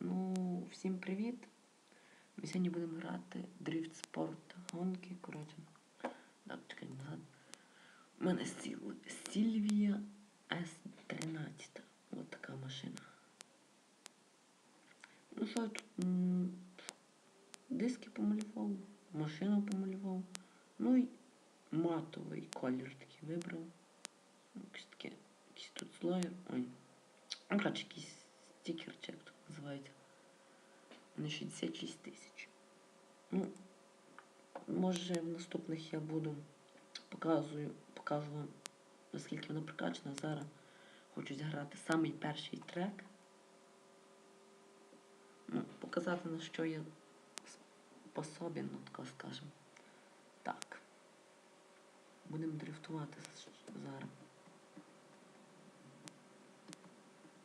Ну, всім привіт. Ми сьогодні будемо грати Drift Sport гонки. Коротше. Так, чекай назад. У мене Сіл... Сільвія С13. От така машина. Ну що я тут? Диски помалював, машину помалював. Ну і матовий колір такий вибрав. Ну, Якийсь таке, якийсь тут слоєр. Ой. Ну, коротше, якийсь стікер, чи як то називається. На 66 тисяч. Ну, може в наступних я буду показую, покажу вам, наскільки вона прокачана. Зараз хочу зіграти самий перший трек. Ну, показати на що я способен, ну так скажемо. Так. Будемо дрифтувати зараз.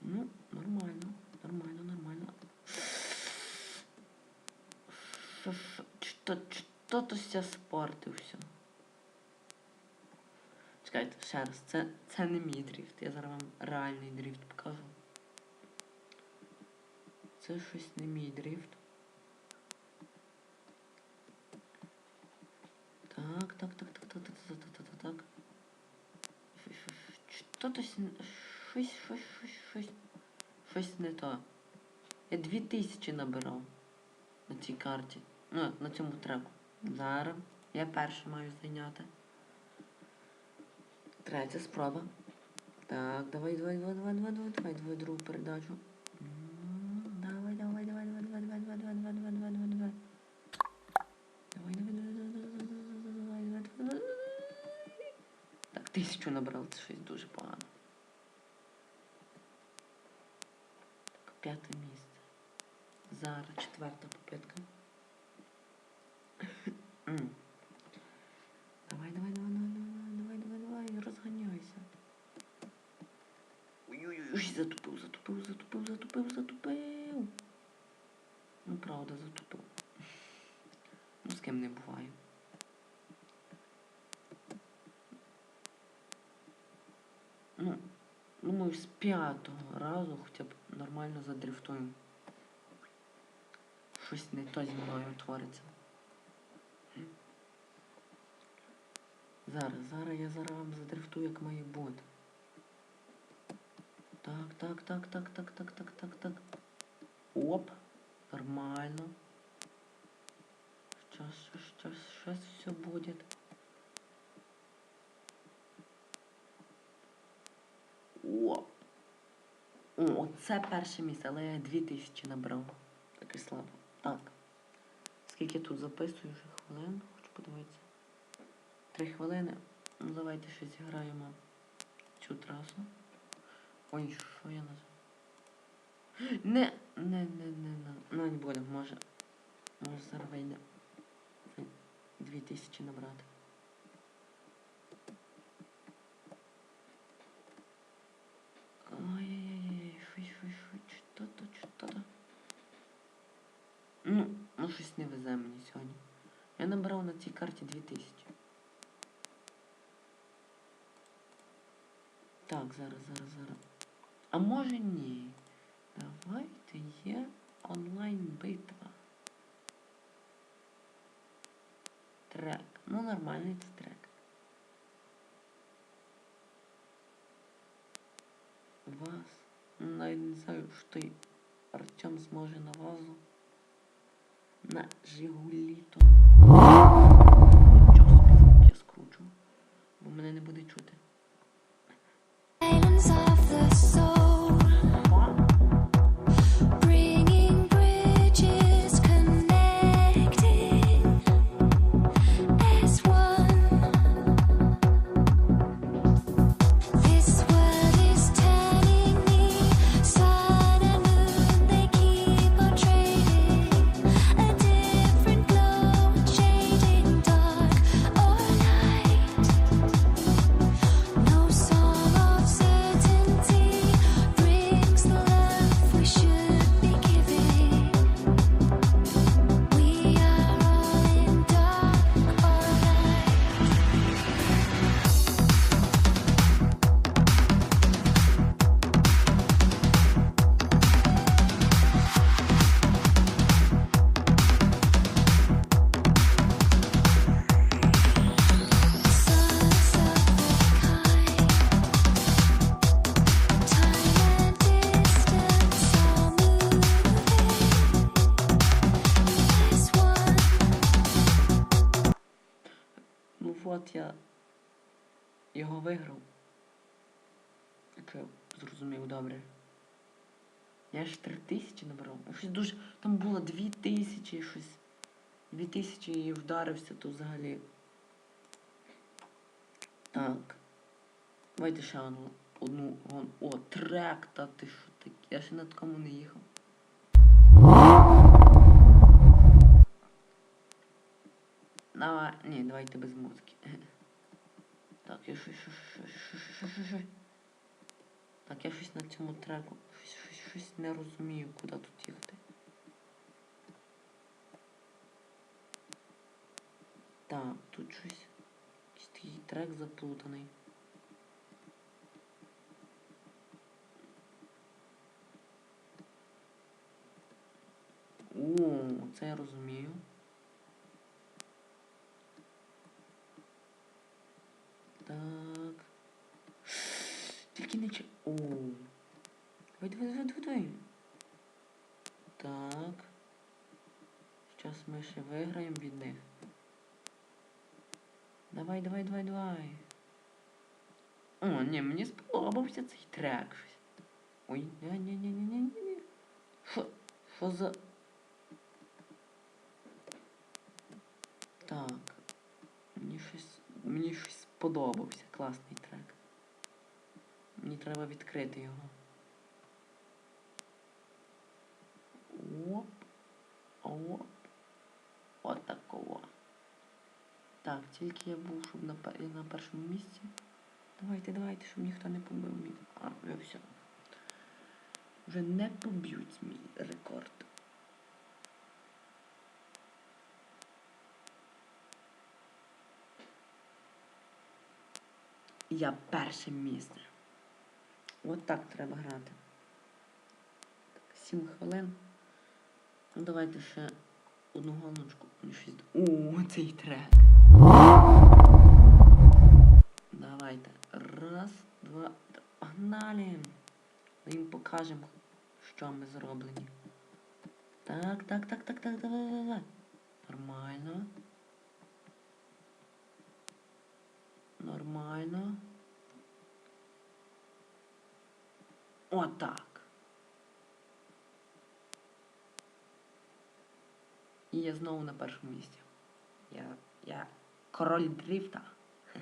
Ну, нормально, нормально. Ся спортився. Чекайте, ще раз, це, це не мій дріфт. Я зараз вам реальний дріфт покажу. Це щось не мій дріфт. Так, так, так, так, так, так, так, так, так, так. Що-то с- щось, щось, щось, щось, щось не то. Я 2000 набирав на цій карті. Ну, на цьому треку. Зараз. Я перший маю зайняти. Третя спроба. Так, давай, давай, давай, давай, давай, давай, давай, давай другу передачу. Давай, давай, давай, давай, давай, давай, давай, давай, давай, давай, давай, давай, давай. Давай, давай, давай, давай, давай, давай, давай, давай, давай. Так, тисячу набрав, це щось дуже погано. П'яте місце. Зараз четверта попитка. Давай, давай, давай, давай, давай, давай, давай, давай, розганяйся. Ой-ой-ой, затупив, затупив, затупив, затупив, затупив. Ну, правда, затупив. Ну, з ким не буває. Ну, думаю, з п'ятого разу хоча б нормально задрифтуємо. Щось не то зі мною твориться. Зараз, зараз я зараз вам задрифтую, як має бути. Так, так, так, так, так, так, так, так, так. Оп. Нормально. Сейчас, сейчас, сейчас все будет. О! О, це перше місце, але я 2000 набрав. Так і слабо. Так. Скільки тут записую вже хвилин? Хочу подивитися. Три хвилини. Ну давайте ще зіграємо цю трасу. Ой, що я назвав? Не, не, не, не, не. Ну не будемо, може. Може зараз вийде. Дві тисячі набрати. Ой-ой-ой, щось, щось, щось, що-то, що-то. Ну, ну щось не везе мені сьогодні. Я набрав на цій карті 2000. Зараз, зараз, зараз. А може ні. Давайте є онлайн битва. Трек. Ну нормальний це трек. Вас. Ну, навіть не знаю, що той Артем зможе на вазу. На Жигулі-то. Нічого собі я скручу. Бо мене не буде чути. Виграв. Якщо я зрозумів добре. Я ж три тисячі набрав. Щось дуже. Там було дві тисячі, щось. Дві тисячі і вдарився, то взагалі. Так. Давайте ще одну. Одну гон. О, трек, та ти що таке? Я ще на такому не їхав. Давай, ні, давайте без музики. Так, я щось, щось, щось, щось, щось. Так, я щось на цьому треку. Щось, щось, щось не розумію, куди тут їхати. Так, тут щось. Якийсь такий трек заплутаний. О, це я розумію. Так. Тільки не чи. О. Давай. Так. Зараз ми ще виграємо від них. Давай, давай, давай, давай. О, ні, мені сподобався цей трек. Ой, ні, ні, ні, ні, ні, ні, ні. Що? Що за. Так. Мені щось. Мені щось сподобався. Класний трек. Мені треба відкрити його. Оп. Оп. Отакого. Так, тільки я був, щоб на, пе- на першому місці. Давайте, давайте, щоб ніхто не побив мій. А, все. Вже не поб'ють мій рекорд. Я перше місце. От так треба грати. 7 хвилин. Ну давайте ще одну. Мені. О, цей трек. Давайте. Раз, два. Погнали. Ми їм покажемо, що ми зроблені. Так, так, так, так, так, давай, давай, давай. Нормально. Нормально. Отак. І я знову на першому місці. Я. Я король дрифта.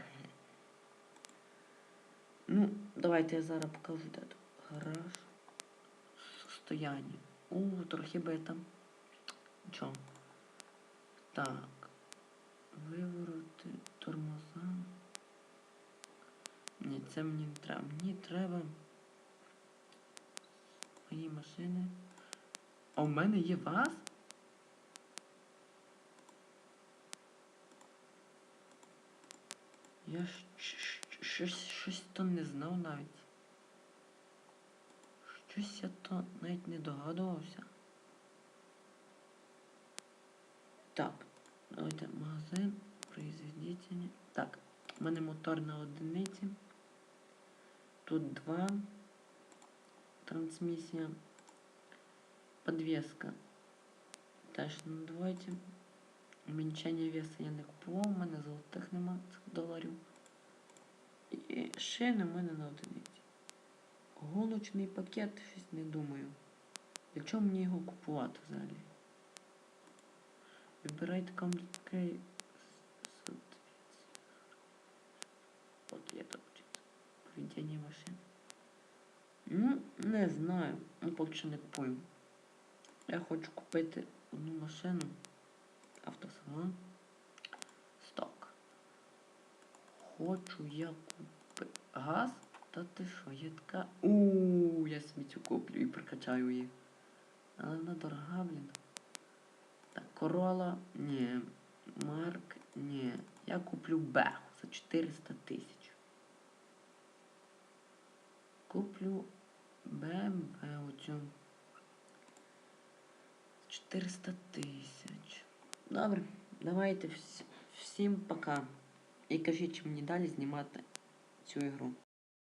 Ну, давайте я зараз покажу де тут. Гараж. Состояние. О, трохи би. Нічого. Так. Виворoti тормоза. Ні, це мені не треба. Мені треба. Мої машини. А у мене є вас? Я щось, то не знав навіть. Щось я то навіть не догадувався. Так, давайте магазин, произведення. Так, у мене мотор на одиниці. Тут два. Трансмісія. Подвеска. Теж на двойці. Уменьшення веса я не купував, у мене золотих нема цих доларів. І шини в мене на одиниці. Гоночний пакет, щось не думаю. Для чого мені його купувати взагалі? Вибирайте комплікей. От я так Поведіння машин. Ну, не знаю. Ну, поки що не купую. Я хочу купити одну машину. Автосалон. Сток. Хочу я купити газ. Та ти що, є така. Ууу, я собі цю куплю і прокачаю її. Але вона дорога, блін. Так, корола, ні. Марк, ні. Я куплю Беху за 400 тисяч. Куплю БМВ оцю. 400 тисяч. Добре, давайте всім пока. І кажіть, чи мені далі знімати цю ігру.